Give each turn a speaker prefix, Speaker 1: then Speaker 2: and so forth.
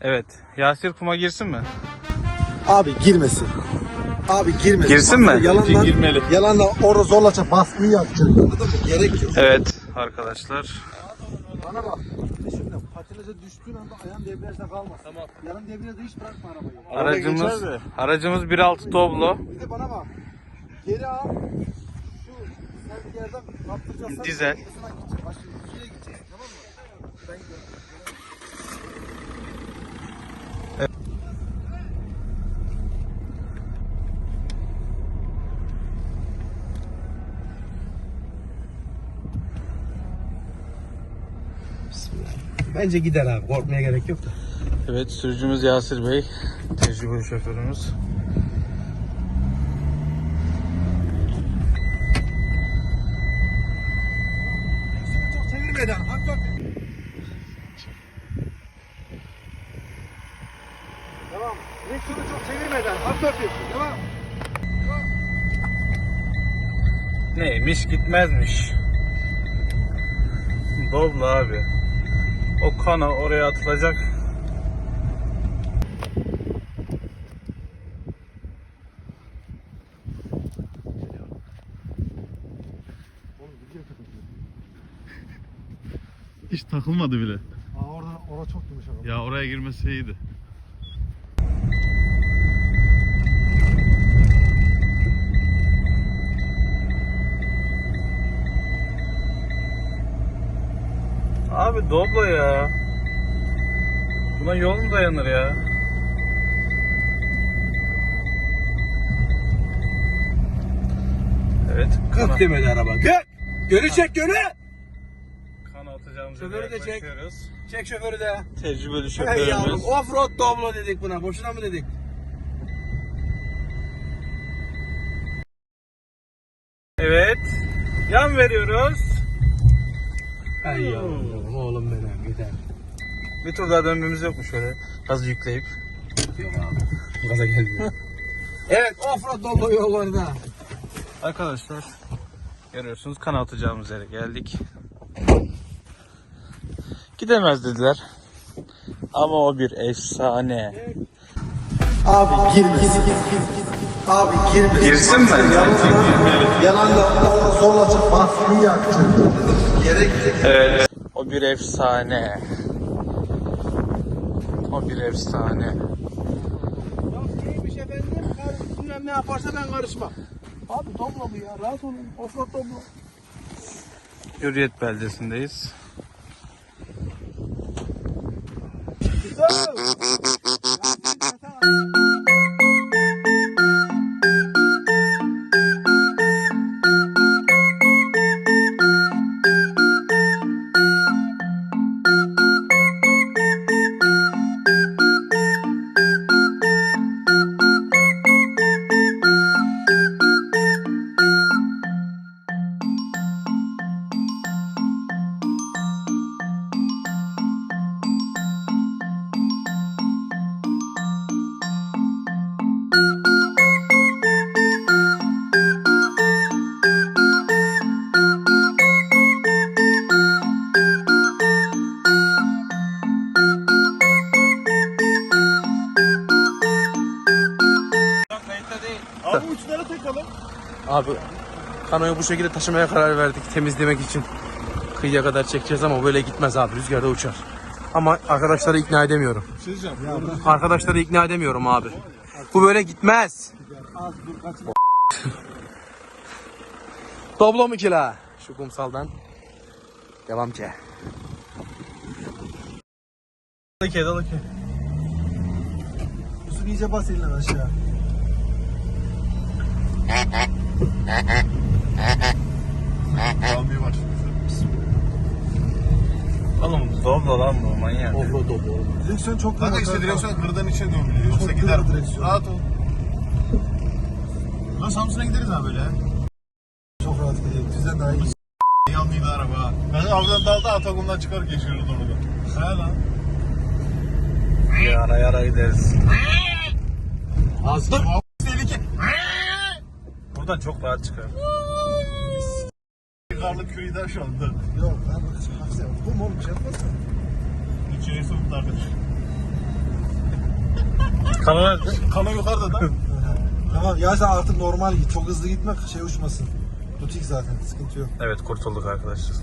Speaker 1: Evet. Yasir kuma girsin mi?
Speaker 2: Abi girmesin. Abi girmesin.
Speaker 1: Girsin mi?
Speaker 2: Yalandan,
Speaker 1: Girmeli.
Speaker 2: yalandan orada zorlaça baskıyı yapacak. Anladın mı? Gerek yok.
Speaker 1: Evet arkadaşlar.
Speaker 2: Bana bak. Şimdi patinaja düştüğün anda ayağın debriyajda kalmaz. Tamam. Yarım debriyajda hiç bırakma arabayı.
Speaker 1: Aracımız aracımız 1.6 Doblo.
Speaker 2: Bir de bana bak. Geri al. Şu sen bir yerden kaptıracaksan.
Speaker 1: Dizel.
Speaker 2: Bak şimdi ikiye gideceksin tamam mı? Ben Bence gider abi. Korkmaya gerek yok da.
Speaker 1: Evet sürücümüz Yasir Bey. Tecrübeli şoförümüz.
Speaker 2: Çok çevirmeden. Hak bak. Tamam. Direksiyonu çok çevirmeden. Hak bakıyorsun. Tamam.
Speaker 1: Neymiş gitmezmiş. Doblo abi. O kana oraya atılacak. Hiç takılmadı bile.
Speaker 2: Aa orada orada çok yumuşak.
Speaker 1: Ya oraya girmesi iyiydi. Abi Doblo ya. Buna yol mu dayanır ya? Evet. Kana,
Speaker 2: Kırk demedi araba. Gel. Gönü çek gönü.
Speaker 1: kana atacağımız
Speaker 2: Şoförü de çek.
Speaker 1: yaklaşıyoruz.
Speaker 2: Çek şoförü de.
Speaker 1: Tecrübeli
Speaker 2: Hey yavrum
Speaker 1: şoförümüz.
Speaker 2: offroad doblo dedik buna. Boşuna mı dedik?
Speaker 1: Evet. Yan veriyoruz.
Speaker 2: Hey yavrum oğlum benim gider.
Speaker 1: Bir tur daha dönmemiz yok mu şöyle? Gazı yükleyip.
Speaker 2: Yok abi. Gaza gelmiyor. evet offroad doblo yollarda.
Speaker 1: Arkadaşlar görüyorsunuz kan atacağımız yere geldik. Gidemez dediler. Ama o bir efsane.
Speaker 2: Abi girmesin. Abi girmesin.
Speaker 1: Girsin mi?
Speaker 2: Yalanla orada zorlaça baskıyı yapacak. Gerek.
Speaker 1: Evet. O bir efsane. O bir efsane.
Speaker 2: Ya neymiş efendim? Bilmem ne yaparsa ben karışmam. Abi doblo bu ya. Rahat olun. Offroad doblo.
Speaker 1: Hürriyet beldesindeyiz.
Speaker 2: Abi takalım.
Speaker 3: Abi kanoyu bu şekilde taşımaya karar verdik temizlemek için. Kıyıya kadar çekeceğiz ama böyle gitmez abi rüzgarda uçar. Ama arkadaşları ikna edemiyorum. Arkadaşları ikna edemiyorum abi. Bu böyle gitmez. Doblo mu ki la? Şu kumsaldan. Devam ki.
Speaker 1: Dalıke dalıke.
Speaker 2: Uzun iyice bas elinden aşağı.
Speaker 1: Oğlum Doblo lan bu manyak.
Speaker 3: Offroad doblo.
Speaker 2: Direksiyon çok
Speaker 4: Kanka işte direksiyon kırdan içe dönmüyor. Yoksa gider.
Speaker 2: direksiyon.
Speaker 4: Rahat ol. Lan Samsun'a gideriz abi böyle.
Speaker 2: Çok rahat gidiyor. Bizden daha iyi.
Speaker 4: Yanlıydı araba. Ben avdan dalda Atakum'dan çıkar geçiyoruz orada. He lan.
Speaker 1: Yara yara gideriz.
Speaker 3: Azdı
Speaker 1: buradan çok rahat çıkar.
Speaker 4: Karlı köyden şu anda.
Speaker 2: Yok ben burada çıkmak istemiyorum. Bu mu oğlum bir şey yapmazsın?
Speaker 4: İçeriye soğuklardır.
Speaker 1: Kanal,
Speaker 4: kanal yukarıda da.
Speaker 2: tamam ya sen artık normal git. Çok hızlı gitme şey uçmasın. Butik zaten sıkıntı yok.
Speaker 1: Evet kurtulduk arkadaşlar.